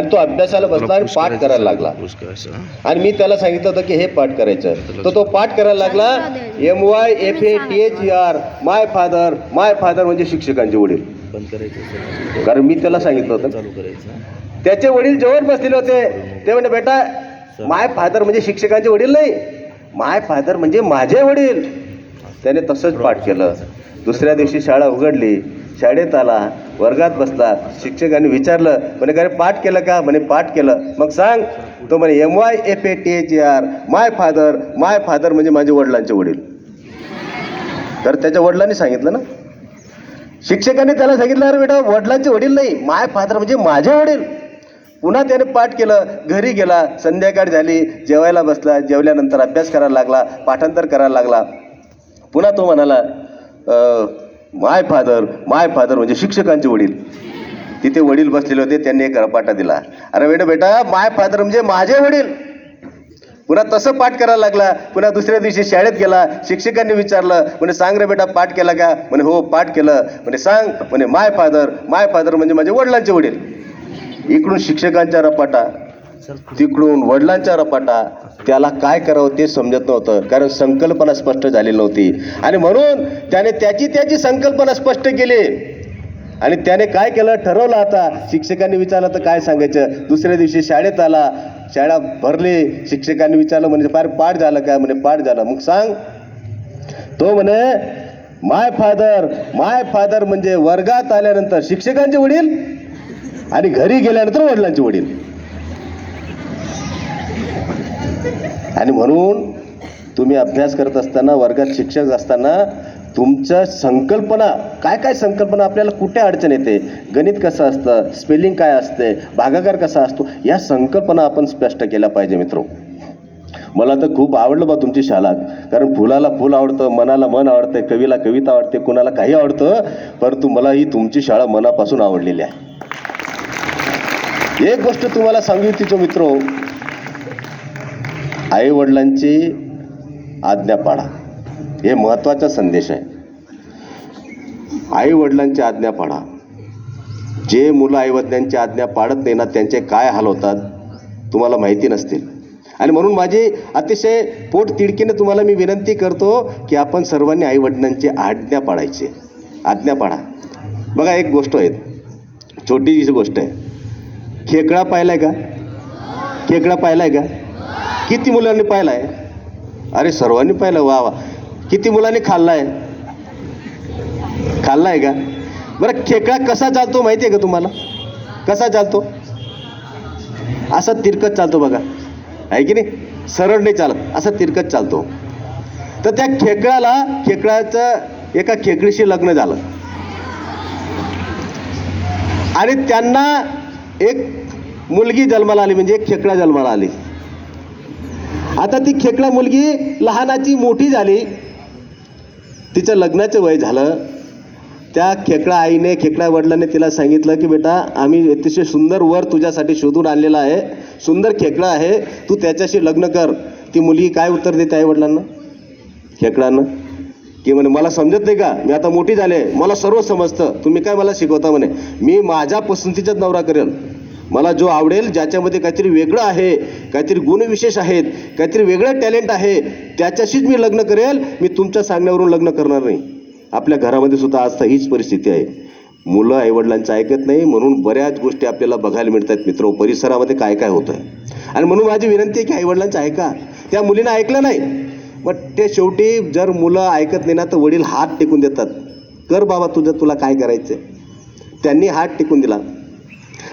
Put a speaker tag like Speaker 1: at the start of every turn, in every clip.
Speaker 1: आणि तो अभ्यासाला बसला आणि पाठ करायला लागला. आणि मी त्याला सांगितलं होतं की हे पाठ करायचं. तर तो पाठ करायला लागला. M Y F A T H E R my father my father म्हणजे शिक्षकांचे वडील.
Speaker 2: बंद करायचं
Speaker 1: कारण मी त्याला सांगितलं होतं. त्याचे वडील जवळ बसलेले होते. ते म्हणजे बेटा माय फादर म्हणजे शिक्षकांचे वडील नाही. माय फादर म्हणजे माझे वडील. त्याने तसंच पाठ केलं. दुसऱ्या दिवशी शाळा उघडली. शाळेत आला वर्गात बसला शिक्षकांनी विचारलं म्हणे काय पाठ केलं का? म्हणे पाठ केलं. मग सांग तो म्हणे M Y F A T H R my father my father म्हणजे माझे वडिलांचे वडील. तर त्याच्या वडिलांनी सांगितलं ना? शिक्षकांनी त्याला सांगितलं अरे बेटा वडिलांचे वडील नाही माय फादर म्हणजे माझे वडील. पुन्हा त्याने पाठ केलं घरी गेला संध्याकाळ झाली जेवायला बसला जेवल्यानंतर अभ्यास करायला लागला पाठांतर करायला लागला. पुन्हा तो म्हणाला माय फादर माय फादर म्हणजे शिक्षकांचे वडील. तिथे वडील बसलेले होते त्यांनी एक रपाटा दिला. अरे बेटा बेटा माय फादर म्हणजे माझे वडील. पुन्हा तसं पाठ करायला लागला. पुन्हा दुसऱ्या दिवशी शाळेत गेला. शिक्षकांनी विचारलं म्हणे सांग रे बेटा पाठ केला का? म्हणे हो पाठ केलं. म्हणे सांग. म्हणे माय फादर माय फादर म्हणजे माझे वडिलांचे वडील. इकडून शिक्षकांचा रपाटा. तिकडून वडिलांच्या रपाटा त्याला काय करावं ते समजत नव्हतं कारण संकल्पना स्पष्ट झालेली नव्हती. आणि म्हणून त्याने त्याची त्याची संकल्पना स्पष्ट केली. आणि त्याने काय केलं? ठरवलं आता शिक्षकांनी विचारलं तर काय सांगायचं? दुसऱ्या दिवशी शाळेत आला. शाळा भरली. शिक्षकांनी विचारलं म्हणजे फार पाठ झालं काय म्हणे पाठ झालं. मग सांग. तो म्हणे माय फादर माय फादर म्हणजे वर्गात आल्यानंतर शिक्षकांचे वडील आणि घरी गेल्यानंतर वडिलांचे वडील. आणि म्हणून तुम्ही अभ्यास करत असताना वर्गात शिक्षक असताना तुमच्या संकल्पना काय काय संकल्पना आपल्याला कुठे अडचण येते? गणित कसं असतं? स्पेलिंग काय असते? भागाकार कसा असतो? या संकल्पना आपण स्पष्ट केल्या पाहिजे मित्रो. मला तर खूप आवडलं बा तुमची शाळा. कारण फुलाला फुल आवडतं मनाला मन आवडतं कवीला कविता आवडते कुणाला काही आवडतं परंतु मला ही तुमची शाळा मनापासून आवडलेली आहे. एक गोष्ट तुम्हाला सांगू इच्छितो मित्रो. आईवडिलांची आज्ञा पाळा. हे महत्त्वाचा संदेश आहे. आईवडिलांची आज्ञा पाळा. जे मुलं आईवडिलांची आज्ञा पाळत नाही ना त्यांचे काय हाल होतात तुम्हाला माहिती नसतील. आणि म्हणून माझी अतिशय पोट तिडकीने तुम्हाला मी विनंती करतो की आपण सर्वांनी आईवडिलांची आज्ञा पाळायची. आज्ञा पाळा. बघा एक गोष्ट आहे. छोटीशी गोष्ट आहे. खेकडा पाहिलाय का? खेकडा पाहिलाय का? किती मुलांनी पाहिला आहे अरे सर्वांनी पाहिलं वा वा. किती मुलांनी खाल्ला आहे खाल्ला आहे का? बरं खेकडा कसा चालतो माहिती आहे का तुम्हाला? कसा चालतो? असा तिरकत चालतो बघा. आहे की नाही? सरळ नाही चालत. असा तिरकत चालतो. तर त्या खेकड्याला खेकड्याचं एका खेकडीशी लग्न झालं. आणि त्यांना एक मुलगी जन्माला आली म्हणजे एक खेकडा जन्माला आली. आता ती खेकडा मुलगी लहानाची मोठी झाली. तिचं लग्नाचं वय झालं. त्या खेकडा आईने खेकडा वडिलांनी तिला सांगितलं की बेटा आम्ही अतिशय सुंदर वर तुझ्यासाठी शोधून आणलेला आहे. सुंदर खेकडा आहे. तू त्याच्याशी लग्न कर. ती मुलगी काय उत्तर देते आई वडिलांना? खेकडानं. की म्हणे मला समजत नाही का? मी आता मोठी झाले. मला सर्व समजतं. तुम्ही काय मला शिकवता म्हणे? मी माझ्या पसंतीचाच नवरा करेल. मला जो आवडेल ज्याच्यामध्ये काहीतरी वेगळं आहे काहीतरी गुणविशेष आहेत काहीतरी वेगळं टॅलेंट आहे त्याच्याशीच मी लग्न करेल. मी तुमच्या सांगण्यावरून लग्न करणार नाही. आपल्या घरामध्ये सुद्धा आज हीच परिस्थिती आहे. मुलं आईवडिलांचं ऐकत नाही म्हणून बऱ्याच गोष्टी आपल्याला बघायला मिळतात मित्र. परिसरामध्ये काय काय होतं आहे आणि म्हणून माझी विनंती आहे की आईवडिलांचं ऐका. त्या मुलीनं ऐकलं नाही. पण ते शेवटी जर मुलं ऐकत नाही ना तर वडील हात टेकून देतात. कर बाबा तुझं तुला काय करायचं त्यांनी हात टेकून दिला.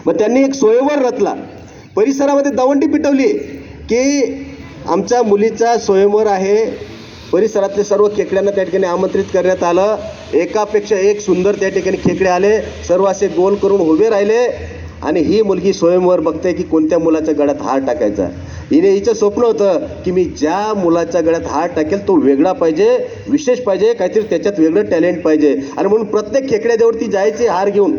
Speaker 1: मग त्यांनी एक स्वयंवर रचला. परिसरामध्ये दवंडी पिटवली. की आमच्या मुलीचा स्वयंवर आहे. परिसरातले सर्व खेकड्यांना त्या ठिकाणी आमंत्रित करण्यात आलं. एकापेक्षा एक सुंदर त्या ठिकाणी खेकडे आले. सर्व असे गोल करून उभे राहिले. आणि ही मुलगी स्वयंवर बघते की कोणत्या मुलाच्या गळ्यात हार टाकायचा. हिने हिचं स्वप्न होतं की मी ज्या मुलाच्या गळ्यात हार टाकेल तो वेगळा पाहिजे विशेष पाहिजे काहीतरी त्याच्यात वेगळं टॅलेंट पाहिजे. आणि म्हणून प्रत्येक खेकड्याजवळ ती जायची हार घेऊन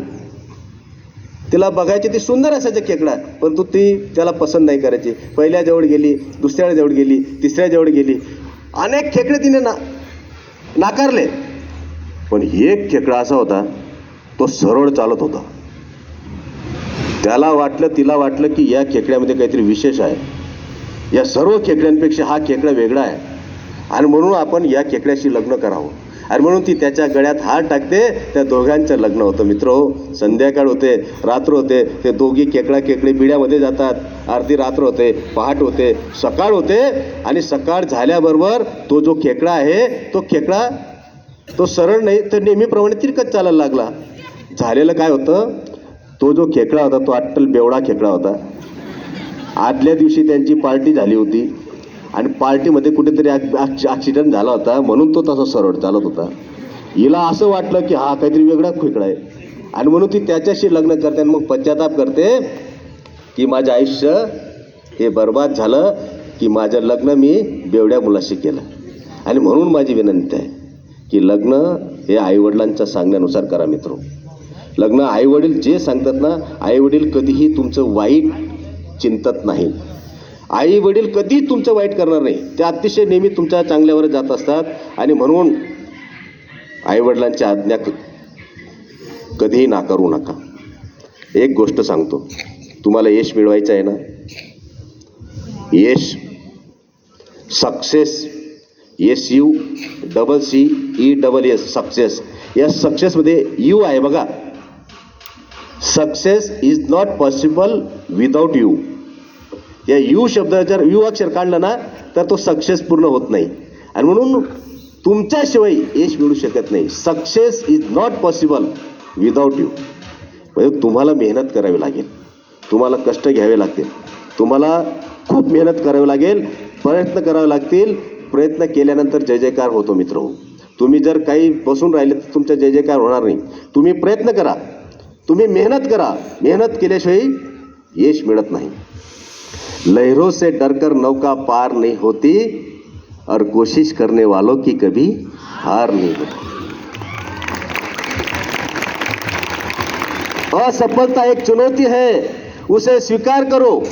Speaker 1: तिला बघायची ती सुंदर असायचं खेकडा परंतु ती त्याला पसंत नाही करायची. पहिल्या जवळ गेली दुसऱ्या जवळ गेली तिसऱ्या जवळ गेली अनेक खेकडे तिने ना नाकारले. पण एक खेकडा असा होता तो सरळ चालत होता. त्याला वाटलं तिला वाटलं की या खेकड्यामध्ये काहीतरी विशेष आहे. या सर्व खेकड्यांपेक्षा हा खेकडा वेगळा आहे. आणि म्हणून आपण या खेकड्याशी लग्न करावं. आणि म्हणून ती त्याच्या गळ्यात हात टाकते. त्या दोघांचं लग्न होतं मित्र. हो संध्याकाळ होते रात्र होते. ते दोघी खेकडा खेकडे बिड्यामध्ये जातात. अर्धी रात्र होते पहाट होते सकाळ होते. आणि सकाळ झाल्याबरोबर तो जो खेकडा आहे तो खेकडा तो सरळ नाही तर नेहमीप्रमाणे तिरकत चालायला लागला. झालेलं काय होतं? तो जो खेकडा होता तो अट्टल बेवडा खेकडा होता. आदल्या दिवशी त्यांची पार्टी झाली होती. आणि पार्टीमध्ये कुठेतरी ॲक्सिडेंट झाला होता म्हणून तो तसा सरळ चालत होता. हिला असं वाटलं की हा काहीतरी वेगळा खेकडा आहे. आणि म्हणून ती त्याच्याशी लग्न करते आणि मग पश्चाताप करते की माझं आयुष्य हे बर्बाद झालं की माझं लग्न मी बेवड्या मुलाशी केलं. आणि म्हणून माझी विनंती आहे की लग्न हे आईवडिलांच्या सांगण्यानुसार करा मित्र. लग्न आईवडील जे सांगतात ना आईवडील कधीही तुमचं वाईट चिंतत नाही. आई वडील कधीही तुमचं वाईट करणार नाही. ते अतिशय नेहमी तुमच्या चांगल्यावर जात असतात. आणि म्हणून आईवडिलांची आज्ञा क- कधीही नाकारू नका. एक गोष्ट सांगतो. तुम्हाला यश मिळवायचं आहे ना? यश success S U double C E double S success या सक्सेसमध्ये यू आहे बघा. Success is not possible without you या यू शब्द जर यू अक्षर काढलं ना तर तो सक्सेस पूर्ण होत नाही. आणि म्हणून तुमच्याशिवाय यश मिळू शकत नाही. Success is not possible without you म्हणजे तुम्हाला मेहनत करावी लागेल. तुम्हाला कष्ट घ्यावे लागतील. तुम्हाला खूप मेहनत करावी लागेल प्रयत्न करावे लागतील. प्रयत्न केल्यानंतर जय जयकार होतो मित्र. तुम्ही जर काही बसून राहिले तर तुमचा जय जयकार होणार नाही. तुम्ही प्रयत्न करा. तुम्ही मेहनत करा. मेहनत केल्याशिवाय यश मिळत नाही. लहरों से डरकर नौका पार नहीं होती और कोशिश करने वालों की कभी हार नहीं होती। असफलता एक चुनौती है, उसे स्वीकार करो।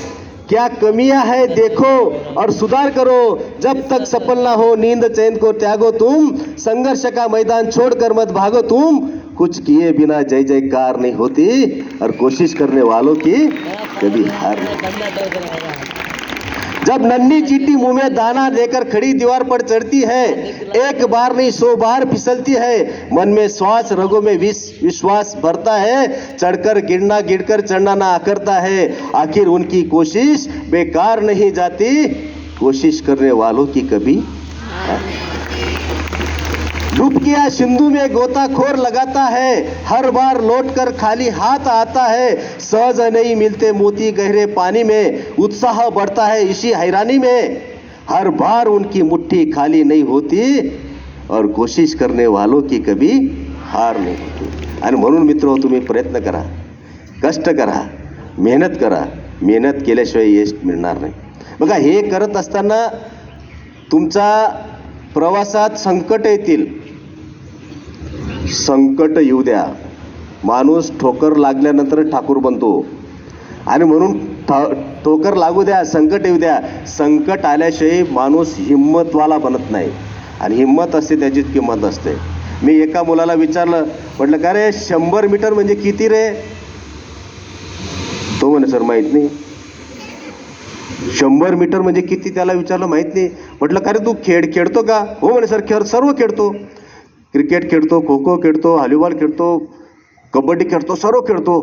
Speaker 1: क्या कमियाँ है, देखो और सुधार करो। जब तक सफल ना हो, नींद, चैन को त्यागो तुम। संघर्ष का मैदान छोड़कर मत भागो तुम। कुछ किए बिना जय जयकार नहीं होती और कोशिश करने वालों की कभी हार नहीं जब नन्ही चीटी मुँह में दाना देकर खड़ी दीवार पर चढ़ती है, एक बार नहीं, सौ बार फिसलती है। मन में श्वास, रगों में विश विश्वास भरता है। चढ़कर, गिरना, गिरकर, चढ़ना ना करता है। आखिर उनकी कोशिश बेकार नहीं जाती। कोशिश करने वालों की कभी डुबकिया सिंधु में गोताखोर लगाता है। हर बार लौटकर खाली हाथ आता है। सहज नहीं मिलते मोती गहरे पानी में। उत्साह बढ़ता है इसी हैरानी में। हर बार उनकी मुट्ठी खाली नहीं होती और कोशिश करने वालों की कभी हार नहीं होती। आणि म्हणून मित्र तुम्ही प्रयत्न करा कष्ट करा मेहनत करा। मेहनत केल्याशिवाय यश मिळणार नाही। बघा हे करत असताना तुमचा प्रवासात संकट येतील संकट येऊ द्या. माणूस ठोकर लागल्यानंतर ठाकूर बनतो. आणि म्हणून ठ- ठोकर लागू द्या संकट येऊ द्या. संकट आल्याशिवाय माणूस हिंमतवाला बनत नाही. आणि हिंमत असते त्याचीच किंमत असते मी एका मुलाला विचारलं म्हटलं का रे शंभर मीटर म्हणजे किती रे? तो म्हणे सर माहीत नाही. शंभर मीटर म्हणजे किती? त्याला विचारलं माहीत नाही. म्हटलं का रे तू खेळ खेळतो का? हो म्हणे सर खेळ सर्व खेळतो क्रिकेट खेळतो खो खो खेळतो हॉलीबॉल खेळतो कबड्डी खेळतो सर्व खेळतो.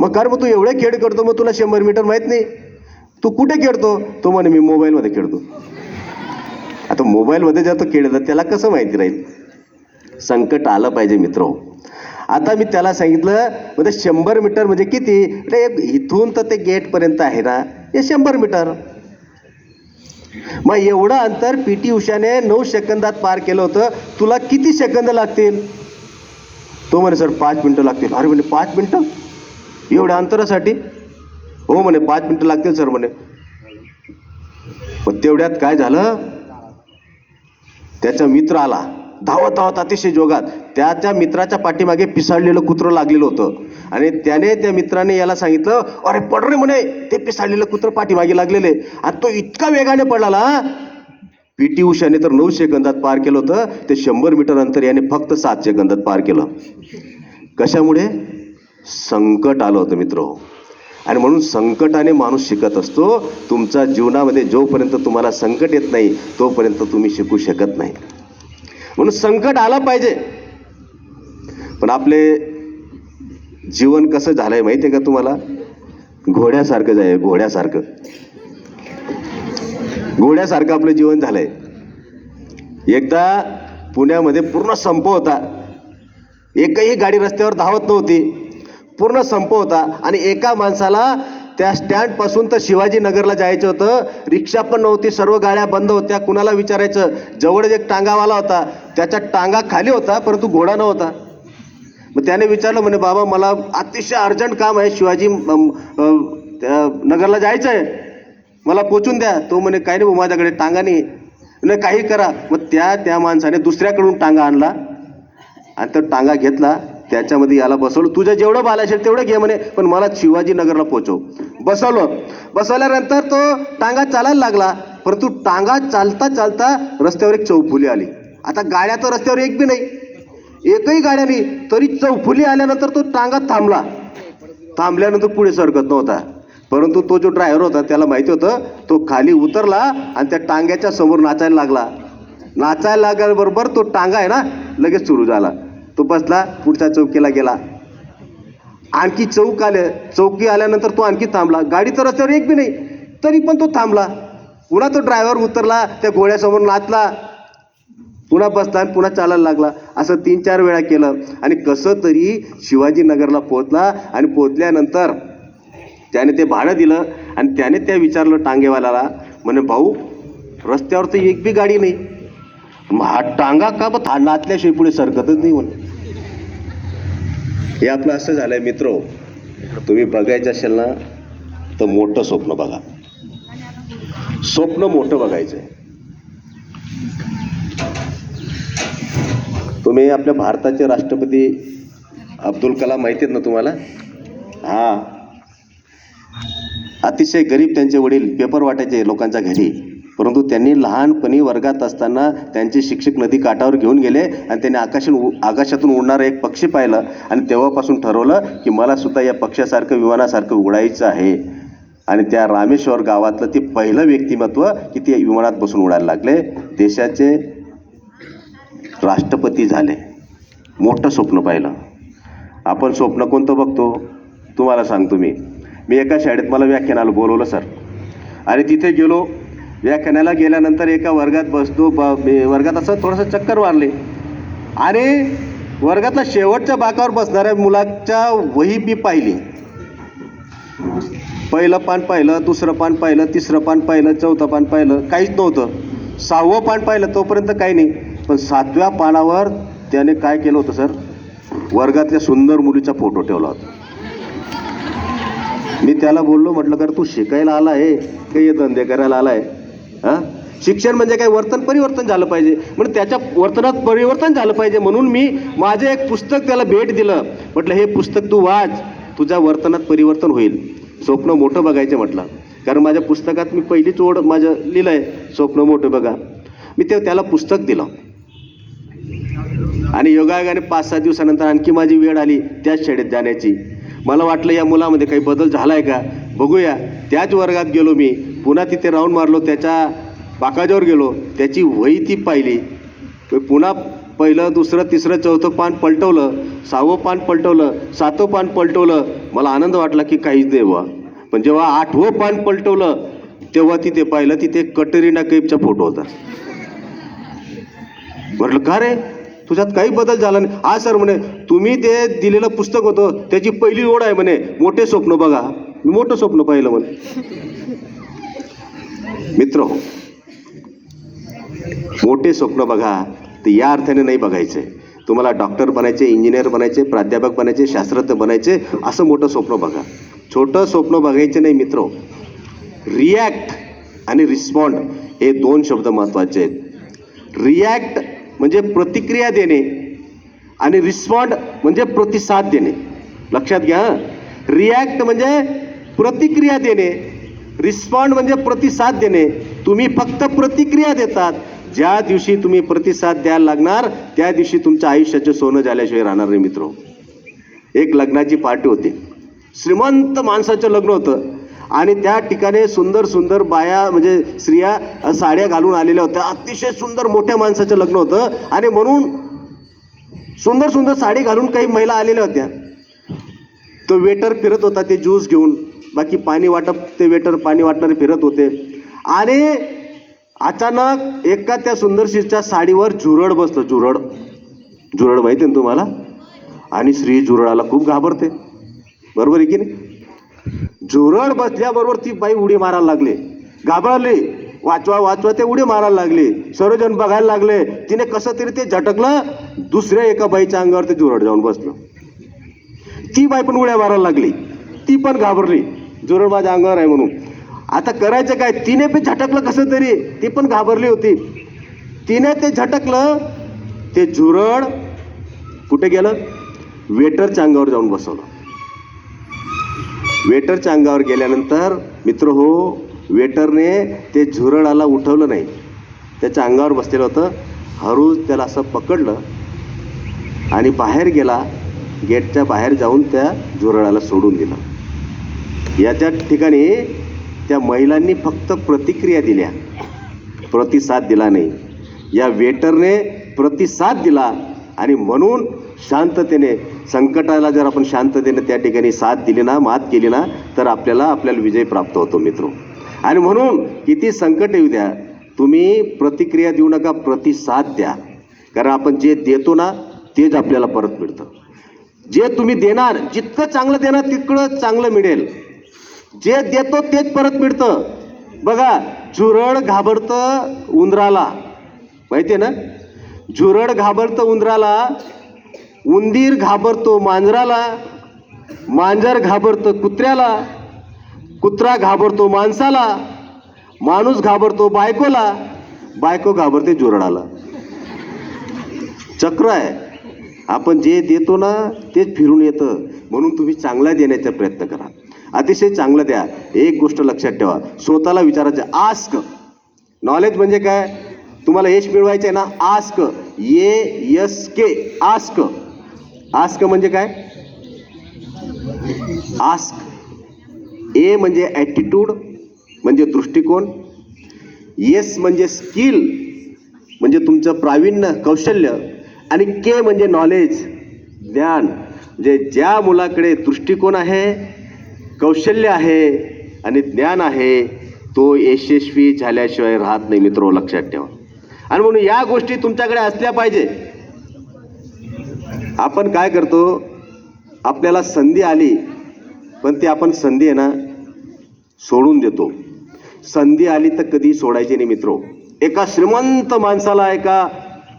Speaker 1: मग काय मग तू एवढे खेळ खेळतो मग तुला शंभर मीटर माहीत नाही. तू कुठे खेळतो? तो म्हणे मी मोबाईलमध्ये खेळतो. आता मोबाईलमध्ये जर तो खेळला त्याला कसं माहिती राहील? संकट आलं पाहिजे मित्र हो. आता मी त्याला सांगितलं म्हणजे शंभर मीटर म्हणजे किती? रे इथून तर ते गेटपर्यंत आहे ना हे शंभर मीटर. मग एवढं अंतर पी टी उषाने नऊ सेकंदात पार केलं होतं. तुला किती सेकंद लागतील? तो म्हणे सर पाच मिनटं लागतील. अरे म्हणे पाच मिनटं? एवढ्या अंतरासाठी? हो म्हणे पाच मिनटं लागतील सर म्हणे. पण तेवढ्यात काय झालं? त्याचा मित्र आला. धावत धावत अतिशय जोगात त्याच्या मित्राच्या पाठीमागे पिसाळलेलं कुत्रं लागलेलं होतं. आणि त्याने त्या मित्राने याला सांगितलं अरे पड रे म्हणे ते पिसाळलेलं कुत्रं पाठीमागे लागलेले. आणि तो इतका वेगाने पडला पी टी उषाने तर नऊ सेकंदात पार केलं होतं ते शंभर मीटर अंतर याने फक्त सात सेकंदात पार केलं. कशामुळे? संकट आलं होतं मित्र. आणि म्हणून संकटाने माणूस शिकत असतो तुमच्या जीवनामध्ये जोपर्यंत तुम्हाला संकट येत नाही तोपर्यंत तुम्ही शिकू शकत नाही. म्हणून संकट आलं पाहिजे. पण आपले जीवन कसं झालंय माहिती आहे का तुम्हाला? घोड्यासारखं जाय घोड्यासारखं. घोड्यासारखं आपलं जीवन झालंय. एकदा पुण्यामध्ये पूर्ण संप होता. एकही गाडी रस्त्यावर धावत नव्हती. पूर्ण संप होता आणि एका माणसाला त्या स्टँडपासून तर शिवाजीनगरला जायचं होतं. रिक्षा पण नव्हती सर्व गाड्या बंद होत्या. कुणाला विचारायचं? जवळच एक टांगावाला होता. त्याच्या टांगा खाली होता परंतु घोडा नव्हता. मग त्याने विचारलं म्हणे बाबा मला अतिशय अर्जंट काम आहे. शिवाजी त्या नगरला जायचं आहे मला पोचून द्या. तो म्हणे काही नाही भाऊ, माझ्याकडे टांगा नाही नाही काही करा. मग त्या त्या माणसाने दुसऱ्याकडून टांगा आणला. आणि तो टांगा घेतला. त्याच्यामध्ये याला बसवलं. तुझं जेवढं बाल असेल तेवढं घे म्हणे. पण मला शिवाजीनगरला पोचव बसवलं. बसवल्यानंतर तो टांगा चालायला लागला. परंतु टांगा चालता चालता रस्त्यावर एक चौफुली आली. आता गाड्या तर रस्त्यावर एक बी नाही. एकही गाड्या नाही. तरी चौफुली आल्यानंतर तो टांगा थांबला. थांबल्यानंतर पुढे सरकत नव्हता. परंतु तो जो ड्रायव्हर होता त्याला माहिती होतं तो खाली उतरला आणि त्या टांग्याच्या समोर नाचायला लागला. नाचायला लागल्याबरोबर तो टांगा आहे ना लगेच सुरू झाला. तो बसला पुढच्या चौकीला गेला. आणखी चौक आलं चौकी आल्यानंतर तो आणखी थांबला. गाडी तर रस्त्यावर एक बी नाही तरी पण तो थांबला. पुन्हा तो ड्रायव्हर उतरला त्या घोड्यासमोर नाचला. पुन्हा बसला आणि पुन्हा चालायला लागला. असं तीन चार वेळा केलं. आणि कसं तरी शिवाजीनगरला पोहोचला आणि पोहोचल्यानंतर त्याने ते भाडं दिलं आणि त्याने त्या विचारलं टांगेवाल्याला म्हणे भाऊ रस्त्यावर तर एक बी गाडी नाही. मग हा टांगा का बघ हा नाचल्याशिवाय पुढे सरकतच नाही म्हणे. हे आपलं असं झालंय मित्र. तुम्ही बघायचं असेल ना तर मोठं स्वप्न बघा. स्वप्न मोठं बघायचं आहे तुम्ही आपल्या भारताचे राष्ट्रपती अब्दुल कलाम माहिती आहेत ना तुम्हाला? हा. अतिशय गरीब त्यांचे वडील पेपर वाटायचे लोकांच्या घरी. परंतु त्यांनी लहानपणी वर्गात असताना त्यांचे शिक्षक नदी काठावर घेऊन गेले आणि त्यांनी आकाशातून आकाशातून उडणारं एक पक्षी पाहिलं आणि तेव्हापासून ठरवलं की मला सुद्धा या पक्षासारखं विमानासारखं उडायचं आहे. आणि त्या रामेश्वर गावातलं ते पहिलं व्यक्तिमत्व की ते विमानात बसून उडायला लागले. देशाचे राष्ट्रपती झाले. मोठं स्वप्न पाहिलं. आपण स्वप्न कोणतं बघतो? तुम्हाला सांगतो मी. मी एका शाळेत मला व्याख्यानाला बोलवलं सर. आणि तिथे गेलो व्याख्यानाला गेल्यानंतर एका वर्गात बसतो ब वर्गात असं थोडंसं चक्कर मारले आणि वर्गातल्या शेवटच्या बाकावर बसणाऱ्या मुलाच्या वही मी पाहिली. पहिलं पान पाहिलं दुसरं पान पाहिलं तिसरं पान पाहिलं चौथं पान पाहिलं काहीच नव्हतं. सहावं पान पाहिलं तोपर्यंत काही नाही. पण सातव्या पानावर त्याने काय केलं होतं सर? वर्गातल्या सुंदर मुलीचा फोटो ठेवला होता. मी त्याला बोललो म्हटलं कर तू शिकायला आला आहे? का हे धंदे करायला आला आहे? हां? शिक्षण म्हणजे काय? वर्तन परिवर्तन झालं पाहिजे. म्हणून त्याच्या वर्तनात परिवर्तन झालं पाहिजे म्हणून मी माझं एक पुस्तक त्याला भेट दिलं. म्हटलं हे पुस्तक तू वाच. तुझ्या वर्तनात परिवर्तन होईल. स्वप्न मोठं बघायचं म्हटलं. कारण माझ्या पुस्तकात मी पहिलीच ओढ माझं लिहिलं आहे स्वप्न मोठं बघा. मी ते त्याला पुस्तक दिलं. आणि योगायोगाने पाच सहा दिवसानंतर आणखी माझी वेळ आली त्याच शाळेत जाण्याची. मला वाटलं या मुलामध्ये काही बदल झाला आहे का? बघूया. त्याच वर्गात गेलो मी. पुन्हा तिथे राऊंड मारलो. त्याच्या बाकाजावर गेलो. त्याची वही ती पाहिली. पुन्हा पहिलं दुसरं तिसरं चौथं पान पलटवलं. सहावं पान पलटवलं. सातवं पान पलटवलं. मला आनंद वाटला की काहीच नाही पण जेव्हा आठवं पान पलटवलं तेव्हा तिथे पाहिलं तिथे कटरीना कैपचा फोटो होता. म्हटलं का रे? तुझ्यात काही बदल झाला नाही. हा सर म्हणे तुम्ही ते दिलेलं पुस्तक होतं त्याची पहिली ओढ आहे म्हणे मोठे स्वप्न बघा. मी मोठं स्वप्न पाहिलं म्हणे. मित्र हो, मोठे स्वप्न बघा ते या अर्थाने नाही बघायचे. तुम्हाला डॉक्टर बनायचे इंजिनियर बनायचे प्राध्यापक बनायचे शास्त्रज्ञ बनायचे असं मोठं स्वप्न बघा. छोटं स्वप्न बघायचे नाही मित्र हो. रिॲक्ट आणि रिस्पॉन्ड हे दोन शब्द महत्त्वाचे आहेत. रिॲक्ट म्हणजे प्रतिक्रिया देणे आणि रिस्पॉन्ड म्हणजे प्रतिसाद देणे. लक्षात घ्या रिॲक्ट म्हणजे प्रतिक्रिया देणे रिस्पॉन्ड म्हणजे प्रतिसाद देणे. तुम्ही फक्त प्रतिक्रिया देतात ज्या दिवशी तुम्ही प्रतिसाद द्यायला लागणार त्या दिवशी तुमच्या आयुष्याचे सोनं झाल्याशिवाय राहणार नाही मित्र. एक लग्नाची पार्टी होती. श्रीमंत माणसाचं लग्न होतं. आणि त्या ठिकाणी सुंदर सुंदर बाया म्हणजे स्त्रिया साड्या घालून आलेल्या होत्या. अतिशय सुंदर मोठ्या माणसाचं लग्न होतं. आणि म्हणून सुंदर सुंदर साडी घालून काही महिला आलेल्या होत्या. तो वेटर फिरत होता ते ज्यूस घेऊन. बाकी पाणी वाटप ते वेटर पाणी वाटणारे फिरत होते. आणि अचानक एका त्या सुंदरशीच्या साडीवर झुरड बसलं. झुरड झुरड माहिती ना तुम्हाला? आणि श्री झुरडाला खूप घाबरते. बरोबर आहे की नाही? झुरड बसल्याबरोबर ती बाई उडी मारायला लागली. घाबरली. वाचवा वाचवा ते उडी मारायला लागली. सर्वजण बघायला लागले. तिने कसं तरी ते झटकलं. दुसऱ्या एका बाईच्या अंगावर ते झुरड जाऊन बसलं. ती बाई पण उड्या मारायला लागली. ती पण घाबरली. झुरड माझ्या अंगावर आहे म्हणून. आता करायचं काय? तिने पण झटकलं कसं तरी. ती पण घाबरली होती. तिने ते झटकलं. ते झुरड कुठे गेलं? वेटरच्या अंगावर जाऊन बसवलं. वेटरच्या अंगावर गेल्यानंतर मित्र हो वेटरने ते झुरळाला उठवलं नाही. त्याच्या अंगावर बसलेलं होतं. हळूच त्याला असं पकडलं आणि बाहेर गेला. गेटच्या बाहेर जाऊन त्या झुरळाला सोडून दिलं. याच्या ठिकाणी त्या महिलांनी फक्त प्रतिक्रिया दिल्या. प्रतिसाद दिला नाही. या वेटरने प्रतिसाद दिला आणि म्हणून शांततेने संकटाला जर आपण शांततेने त्या ठिकाणी साथ दिली ना मात केली ना तर आपल्याला आपल्याला विजय प्राप्त होतो मित्र. आणि म्हणून किती संकट येऊ द्या तुम्ही प्रतिक्रिया देऊ नका प्रतिसाद द्या. कारण आपण जे देतो ना तेच आपल्याला परत मिळतं. जे तुम्ही देणार जितकं चांगलं देणार तितकं चांगलं मिळेल. जे देतो तेच परत मिळतं. बघा झुरळ घाबरतं उंदराला. माहिती आहे ना? झुरळ घाबरतं उंदराला उंदीर घाबरतो मांजराला मांजर घाबरतं कुत्र्याला कुत्रा घाबरतो माणसाला माणूस घाबरतो बायकोला बायको घाबरते जोरडाला. चक्र आहे. आपण जे देतो ना तेच फिरून येतं. म्हणून तुम्ही चांगला देण्याचा प्रयत्न करा. अतिशय चांगलं द्या. एक गोष्ट लक्षात ठेवा. स्वतःला विचारायचं आस्क. नॉलेज म्हणजे काय? तुम्हाला यश मिळवायचं आहे ना आस्क. ये यस के. आस्क. आस्क म्हणजे काय? आस्क. ए म्हणजे ॲटिट्यूड म्हणजे दृष्टिकोन. येस म्हणजे स्किल म्हणजे तुमचं प्रावीण्य कौशल्य. आणि के म्हणजे नॉलेज ज्ञान. म्हणजे ज्या मुलाकडे दृष्टिकोन आहे कौशल्य आहे आणि ज्ञान आहे तो यशस्वी झाल्याशिवाय राहत नाही मित्र लक्षात ठेवा. आणि म्हणून या गोष्टी तुमच्याकडे असल्या पाहिजे. आपण काय करतो? आपल्याला संधी आली पण ती आपण संधी आहे ना सोडून देतो. संधी आली तर कधी सोडायची नाही मित्रो. एका श्रीमंत माणसाला एका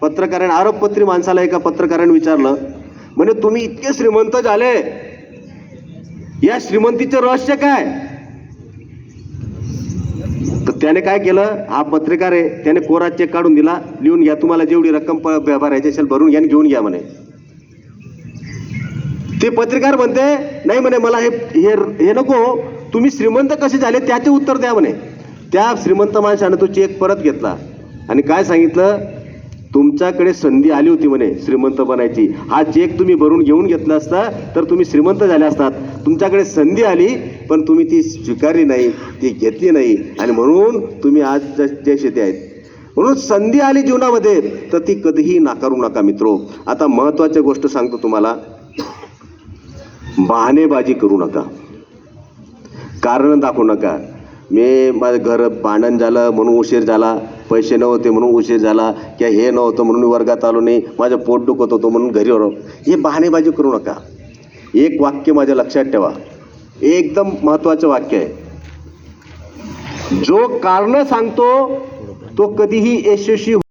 Speaker 1: पत्रकाराने आरोपपत्री माणसाला एका पत्रकाराने विचारलं म्हणे तुम्ही इतके श्रीमंत झाले. या श्रीमंतीचं रहस्य काय? तर त्याने काय केलं? हा पत्रकार आहे त्याने कोरा चेक काढून दिला. लिहून घ्या तुम्हाला जेवढी रक्कम भरायची असेल भरून घ्या आणि घेऊन घ्या म्हणे. ते पत्रकार म्हणते नाही म्हणे मला हे हे नको. तुम्ही श्रीमंत कसे झाले त्याचे उत्तर द्या म्हणे. त्या श्रीमंत माणसानं तो चेक परत घेतला. आणि काय सांगितलं? तुमच्याकडे संधी आली होती म्हणे श्रीमंत बनायची. हा चेक तुम्ही भरून घेऊन घेतला असता तर तुम्ही श्रीमंत झाले असतात. तुमच्याकडे संधी आली पण तुम्ही ती स्वीकारली नाही ती घेतली नाही. आणि म्हणून तुम्ही आज जे शेती आहेत. म्हणून संधी आली जीवनामध्ये तर ती कधीही नाकारू नका मित्रो. आता महत्त्वाची गोष्ट सांगतो तुम्हाला. बहाणेबाजी करू नका. कारण दाखवू नका. मी माझं घर भांडण झालं म्हणून उशीर झाला पैसे नव्हते म्हणून उशीर झाला किंवा हे नव्हतं म्हणून मी वर्गात आलो नाही माझं पोट दुखत होतो म्हणून घरी आलो. हे बहाणेबाजी करू नका. एक वाक्य माझ्या लक्षात ठेवा. एकदम महत्त्वाचं वाक्य आहे. जो कारण सांगतो तो कधीही यशस्वी